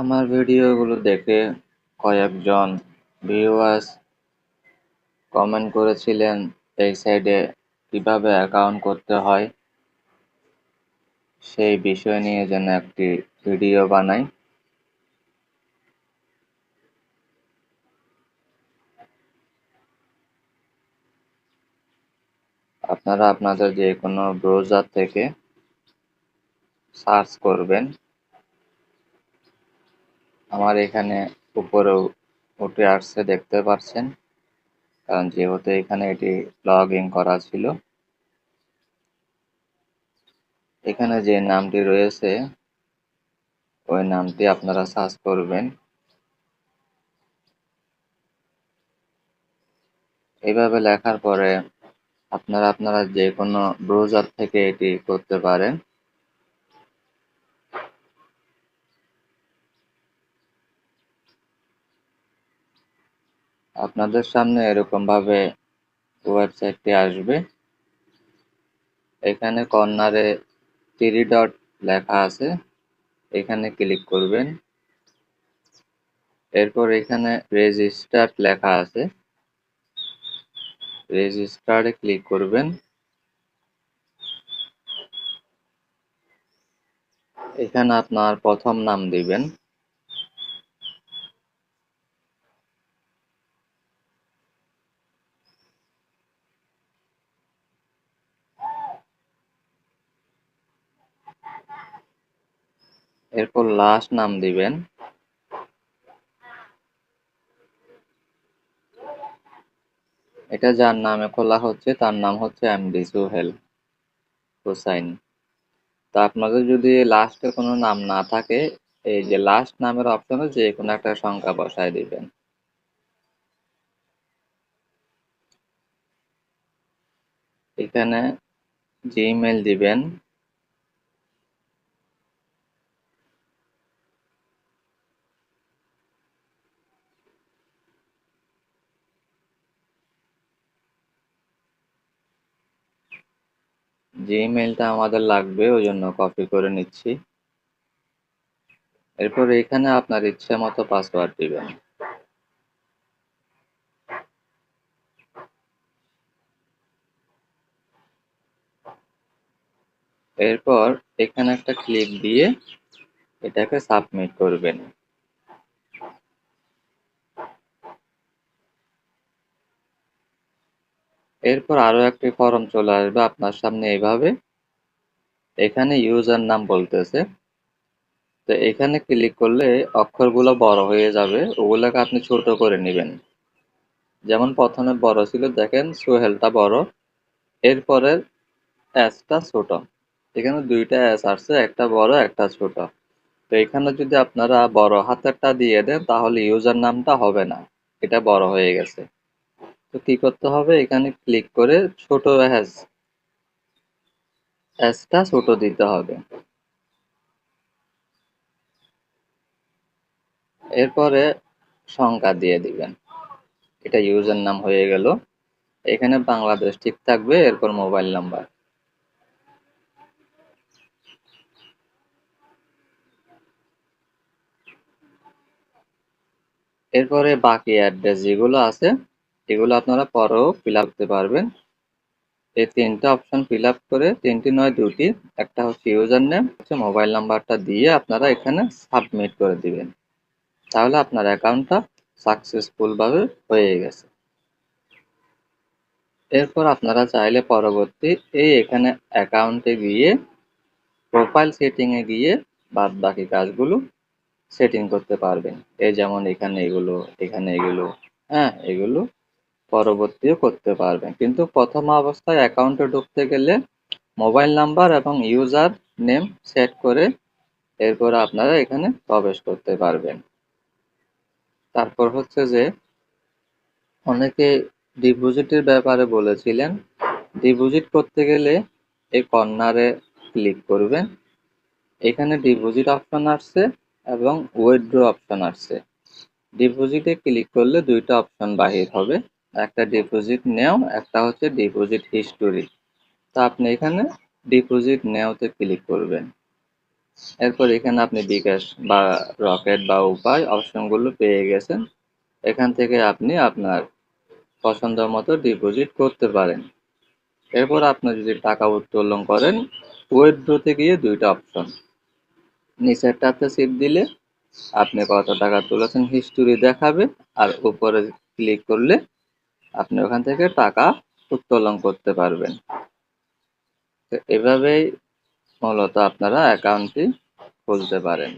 আমার ভিডিওগুলো দেখে কয়েকজন ভিউয়ার্স কমেন্ট করেছিলেন এই সাইডে কীভাবে অ্যাকাউন্ট করতে হয়। সেই বিষয় নিয়ে যেন একটি ভিডিও বানাই। আপনারা আপনাদের যে কোনো ব্রাউজার থেকে সার্চ করবেন। আমার এখানে উপরে উঠে আসছে, দেখতে পাচ্ছেন কারণ যেহেতু এখানে এটি লগ ইন করা ছিল। এখানে যে নামটি রয়েছে, ওই নামটি আপনারা সার্চ করবেন। এইভাবে লেখার পরে আপনারা আপনারা যে কোনো ব্রাউজার থেকে এটি করতে পারেন। আপনাদের সামনে এরকম ভাবে ওয়েবসাইটটি আসবে। এখানে কর্নারে থ্রি ডট লেখা আছে। এখানে ক্লিক করবেন। এরপর এখানে রেজিস্টার লেখা আছে। রেজিস্টারে ক্লিক করবেন। এখানে আপনার প্রথম নাম দিবেন। এরপর লাস্ট নাম দিবেন। এটা যার নামে খোলা হচ্ছে, তার নাম হচ্ছে এমডি সুহেল হুসাইন তা আপনাদের যদি লাস্টে কোনো নাম না থাকে, এই যে লাস্ট নামের অপশনে যে কোনো একটা সংখ্যা বসায় দিবেন। এখানে জিমেল দিবেন জিমেইলটা আমাদের লাগবে, ওই জন্য কপি করে নিচ্ছি। এরপর এখানে আপনার ইচ্ছে মতো পাসওয়ার্ড দিবেন। এরপর এখানে একটা ক্লিক দিয়ে এটাকে সাবমিট করবেন। এরপর আরও একটি ফর্ম চলে আসবে আপনার সামনে এইভাবে। এখানে ইউজার নাম বলতেছে। তো এখানে ক্লিক করলে অক্ষরগুলো বড় হয়ে যাবে। ওগুলোকে আপনি ছোট করে নেবেন। যেমন প্রথমে বড় ছিল, দেখেন সোহেলটা বড়। এরপরের অ্যাসটা ছোট। এখানে দুইটা অ্যাস আসছে, একটা বড়, একটা ছোট। তো এখানে যদি আপনারা বড় হাতেরটা দিয়ে দেন, তাহলে ইউজার নামটা হবে না। এটা বড় হয়ে গেছে। তো কি করতে হবে? এখানে ক্লিক করে ছোট হ্যাজ হ্যাজটা ছোট দিতে হবে। এরপরে সংখ্যা দিয়ে দিবেন। এটা ইউজার নাম হয়ে গেল। এখানে বাংলাদেশ ঠিক থাকবে, এরপর মোবাইল নাম্বার এরপরে বাকি অ্যাড্রেস যেগুলো আছে এগুলো আপনারা পরেও ফিল করতে পারবেন। এই তিনটা অপশন ফিল করে তিনটি নয়, দুটি, একটা হচ্ছে ইউজার নেম হচ্ছে মোবাইল নাম্বারটা দিয়ে আপনারা এখানে সাবমিট করে দিবেন। তাহলে আপনার অ্যাকাউন্টটা সাকসেসফুলভাবে হয়ে গেছে। এরপর আপনারা চাইলে পরবর্তী এই এখানে অ্যাকাউন্টে গিয়ে প্রোফাইল সেটিংয়ে গিয়ে বাদ বাকি কাজগুলো সেটিং করতে পারবেন। এই যেমন এখানে এগুলো এখানে এগুলো হ্যাঁ এগুলো পরবর্তীও করতে পারবেন। কিন্তু প্রথম অবস্থায় অ্যাকাউন্টে ঢুকতে গেলে মোবাইল নাম্বার এবং ইউজার নেম সেট করে এরপর আপনারা এখানে প্রবেশ করতে পারবেন। তারপর হচ্ছে যে, অনেকে ডিপোজিটের ব্যাপারে বলেছিলেন ডিপোজিট করতে গেলে এই কর্নারে ক্লিক করবেন। এখানে ডিপোজিট অপশন আসছে এবং উইথড্র অপশন আসছে। ডিপোজিটে ক্লিক করলে দুইটা অপশন বাহির হবে। একটা ডিপোজিট নেও, একটা হচ্ছে ডিপোজিট হিস্টোরি তা আপনি এখানে ডিপোজিট নেওতে ক্লিক করবেন। এরপর এখানে আপনি বিকাশ বা রকেট বা উপায় অপশনগুলো পেয়ে গেছেন। এখান থেকে আপনি আপনার পছন্দ মতো ডিপোজিট করতে পারেন। এরপর আপনি যদি টাকা উত্তোলন করেন উইথড্রোতে গিয়ে দুইটা অপশন নিচেরটাতে সিট দিলে আপনি কত টাকা তুলেছেন হিস্টোরি দেখাবে, আর উপরে ক্লিক করলে আপনি ওখান থেকে টাকা উত্তোলন করতে পারবেন। তো এভাবেই মূলত আপনারা অ্যাকাউন্টটি খুলতে পারেন।